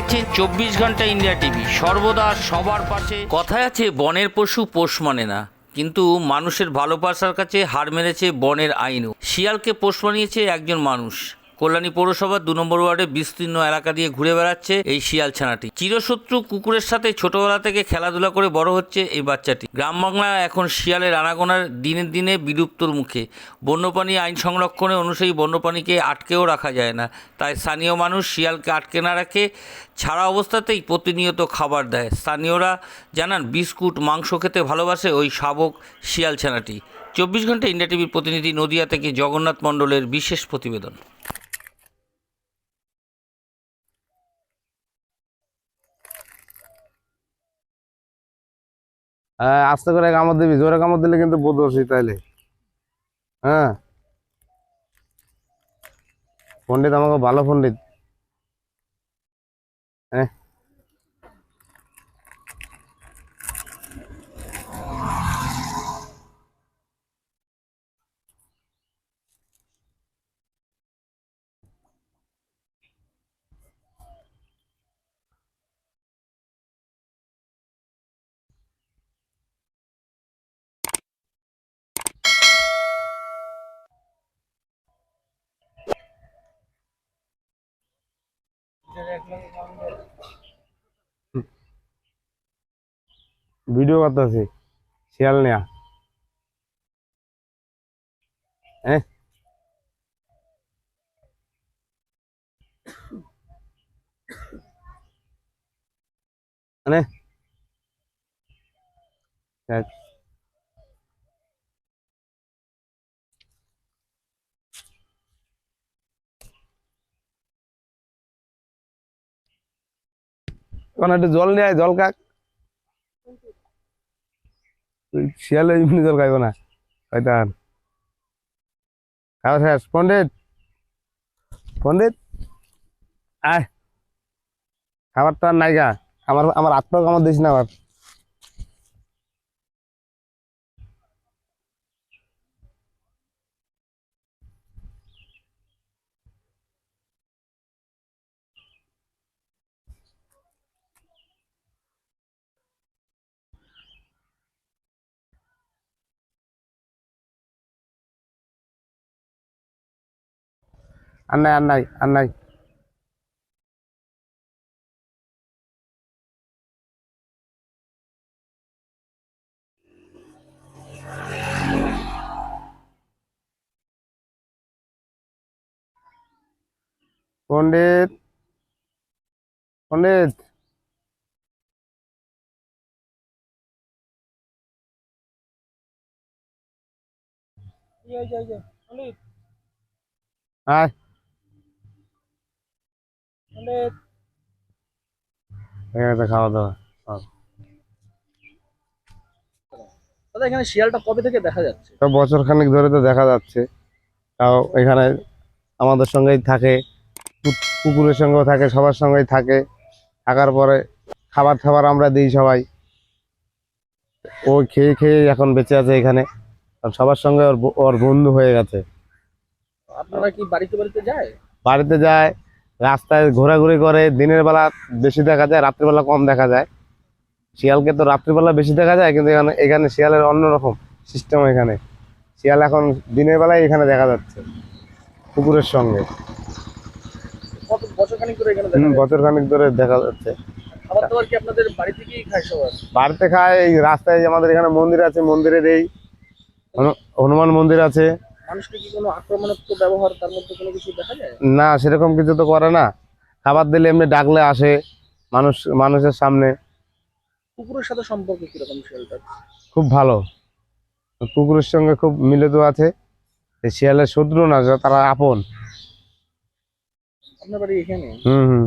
দেখছেন চব্বিশ ঘণ্টা ইন্ডিয়া টিভি। সর্বদা সবার পাশে। কথায় আছে, বনের পশু পোষ মানে না। কিন্তু মানুষের ভালোবাসার কাছে হার মেরেছে বনের আইনও। শিয়ালকে পোষ মানিয়েছে একজন মানুষ। কল্যাণী পৌরসভার দু নম্বর ওয়ার্ডে বিস্তীর্ণ এলাকা দিয়ে ঘুরে বেড়াচ্ছে এই শিয়াল ছানাটি। চিরশত্রু কুকুরের সাথে ছোটবেলা থেকে খেলাধুলা করে বড় হচ্ছে এই বাচ্চাটি। গ্রাম বাংলা এখন শিয়ালের আনাগোনার দিনে দিনে বিলুপ্তর মুখে। বন্যপ্রাণী আইন সংরক্ষণে অনুযায়ী বন্যপ্রাণীকে আটকেও রাখা যায় না। তাই স্থানীয় মানুষ শিয়ালকে আটকে না রাখে ছাড়া অবস্থাতেই প্রতিনিয়ত খাবার দেয়। স্থানীয়রা জানান, বিস্কুট, মাংস খেতে ভালোবাসে ওই শাবক শিয়াল ছানাটি। চব্বিশ ঘণ্টা ইন্ডিয়া টিভির প্রতিনিধি নদিয়া থেকে জগন্নাথ মণ্ডলের বিশেষ প্রতিবেদন। আস্তে করে কামড় দিবি, জোরে কামড় দিলে কিন্তু বদোষী তাইলে। হ্যাঁ। পণ্ডিত আমাকে ভালো পণ্ডিত। হ্যাঁ। ভিডিও করতেছি শিয়াল নেয়া হ্যাঁ মানে ওখানে একটু জল নিয়ে জল কাক শিয়ালে এমনি জল খাইব না, শয়তান। খাওয়া শেষ। পণ্ডিত পণ্ডিত। আয়। খাবার তো আর নাই আমার আমার আত্মক কামড় দিস না আবার। আর নাই আর নাই আর নাই পণ্ডিত পণ্ডিত আয় এখানে খাওয়া দাওয়া। দাদা এখানে শিয়ালটা কবে থেকে দেখা যাচ্ছে? তো বছর খানিক ধরে তো দেখা যাচ্ছে। তাও এখানে আমাদের সঙ্গেই থাকে কুকুরের সঙ্গেও থাকে সবার সঙ্গেই থাকে। থাকার পরে খাবার খাবার আমরা দিই সবাই। ও খেয়ে খেয়ে এখন বেঁচে আছে এখানে। সবার সঙ্গে ওর বন্ধু হয়ে গেছে। আপনারা কি বাড়িতে বাড়িতে যায়? বাড়িতে যায় রাস্তায় ঘোরাঘুরি করে দিনের বেলা বেশি দেখা যায় রাত্রিবেলা কম দেখা যায়। শিয়ালকে তো রাত্রিবেলা বেশি দেখা যায় কিন্তু এখানে এখানে শিয়ালের অন্যরকম সিস্টেম এখানে। শিয়াল এখন দিনের বেলায় এখানে দেখা যাচ্ছে কুকুরের সঙ্গে। কত বছর খানিক ধরে দেখা যাচ্ছে। বাড়িতে খায় এই রাস্তায় যে আমাদের এখানে মন্দির আছে মন্দিরের এই হনু- হনুমান মন্দির আছে। মানুষকে কি কোনো আক্রমণাত্মক ব্যবহার তার মধ্যে কোনো কিছু দেখা যায়? না সেরকম কিছু তো করে না। খাবার দিলে এমনি ডাকলে আসে মানুষ মানুষের সামনে। কুকুরের সাথে সম্পর্ক কীরকম শিয়ালটার? খুব ভালো। কুকুরের সঙ্গে খুব মিলিত আছে। এই শিয়ালের শত্রু না তারা আপন। আপনার বাড়ি এখানে? হুম হুম।